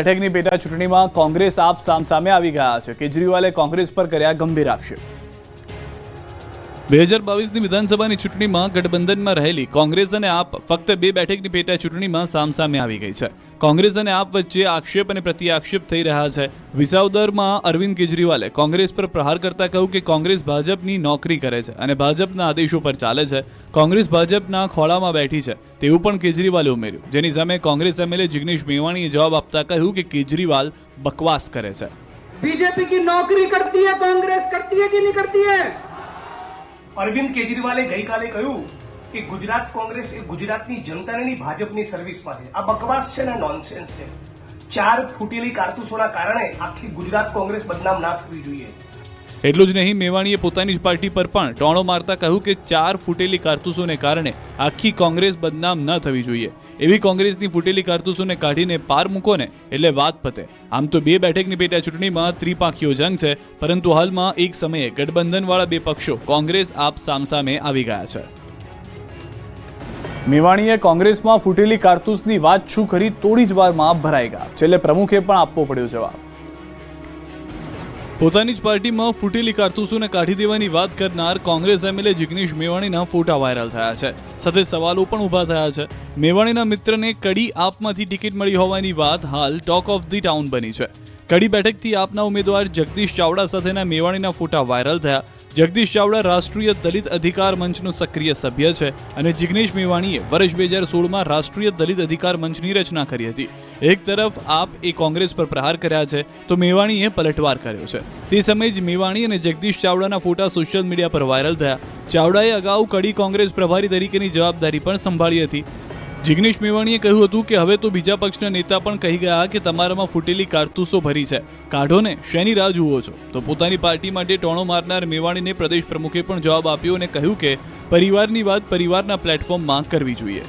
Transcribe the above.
બેઠકની પેટા ચૂંટણીમાં કોંગ્રેસ આપ સામસામે આવી ગયા છે. કેજરીવાલે કોંગ્રેસ પર કર્યા ગંભીર આક્ષેપ. બે હજાર બાવીસની વિધાનસભાની ચૂંટણીમાં ગઠબંધનમાં રહેલી કોંગ્રેસ અને આપ ફક્ત બે બેઠકની પેટા ચૂંટણીમાં સામસામે આવી ગઈ છે. કોંગ્રેસ અને આપ વચ્ચે આક્ષેપ અને પ્રત્યાક્ષેપ થઈ રહ્યા છે. વિસાવદરમાં અરવિંદ કેજરીવાલે કોંગ્રેસ પર પ્રહાર કરતા કહ્યું કે કોંગ્રેસ ભાજપની નોકરી કરે છે અને ભાજપના આદેશો પર ચાલે છે. કોંગ્રેસ ભાજપના ખોળામાં બેઠી છે. તેવું પણ કેજરીવાલે ઉમેર્યું. જેની સામે કોંગ્રેસ એમએલએ જિગ્નેશ મેવાણીએ જવાબ આપતા કહ્યું કે કેજરીવાલ બકવાસ કરે છે. બીજેપી કી નોકરી કરતી હૈ, કોંગ્રેસ કરતી હૈ કે નહીં કરતી હૈ? અરવિંદ કેજરીવાલે ગઈકાલે કહ્યું કે ગુજરાત કોંગ્રેસ એ ગુજરાતની જનતાની ભાજપની સર્વિસમાં છે. આ બકવાસ છે ને નોનસેન્સ છે. ચાર ફૂટેલી કારતૂસોના કારણે આખી ગુજરાત કોંગ્રેસ બદનામ ના થવી જોઈએ. એટલું જ નહીં, મેવાણીએ પોતાની જ પાર્ટી પર પણ ટોણો મારતા કહ્યું કે ચાર ફૂટેલી કારતૂસોને કારણે આખી કોંગ્રેસ બદનામ ન થવી જોઈએ. એવી કોંગ્રેસની ફૂટેલી કારતૂસોને કાઢીને પાર મૂકો ને એટલે વાત પતે. આમ તો બે બેઠકની પેટા ચૂંટણીમાં ત્રિપાંખીઓ જંગ છે, પરંતુ હાલમાં એક સમયે ગઠબંધનવાળા બે પક્ષો કોંગ્રેસ આપ સામસામે આવી ગયા છે. મેવાણીએ કોંગ્રેસમાં ફૂટેલી કારતૂસની વાત શું કરી થોડી જ વારમાં ભરાઈ ગયા. છેલ્લે પ્રમુખે પણ આપવો પડ્યો જવાબ. પોતાની જ પાર્ટીમાં ફૂટેલી કારતૂસોને કાઢી દેવાની વાત કરનાર કોંગ્રેસ એમએલએ જિગ્નેશ મેવાણીના ફોટા વાયરલ થયા છે. સાથે સવાલો પણ ઊભા થયા છે. મેવાણીના મિત્રને કડી આપમાંથી ટિકિટ મળી હોવાની વાત હાલ ટોક ઓફ ધી ટાઉન બની છે. કડી બેઠકથી આપના ઉમેદવાર જગદીશ ચાવડા સાથેના મેવાણીના ફોટા વાયરલ થયા. જગદીશ ચાવડા રાષ્ટ્રીય દલિત અધિકાર મંચનો સક્રિય સભ્ય છે અને જિગ્નેશ મેવાણીએ વર્ષ બે હજાર સોળમાં રાષ્ટ્રીય દલિત અધિકાર મંચની રચના કરી હતી. એક તરફ આપ એ કોંગ્રેસ પર પ્રહાર કર્યા છે, તો મેવાણીએ પલટવાર કર્યો છે. તે સમયે જ મેવાણી અને જગદીશ ચાવડાના ફોટા સોશિયલ મીડિયા પર વાયરલ થયા. ચાવડાએ અગાઉ કડી કોંગ્રેસ પ્રભારી તરીકેની જવાબદારી પણ સંભાળી હતી. જિગ્નેશ મેવાણીએ કહ્યું હતું કે હવે તો બીજા પક્ષના નેતા પણ કહી ગયા કે તમારામાં ફૂટેલી કારતૂસો ભરી છે. કાઢો ને, શેની રાહ જુઓ છો? તો પોતાની પાર્ટી માટે ટોણો મારનાર મેવાણીને પ્રદેશ પ્રમુખે પણ જવાબ આપ્યો અને કહ્યું કે પરિવારની વાત પરિવારના પ્લેટફોર્મમાં કરવી જોઈએ.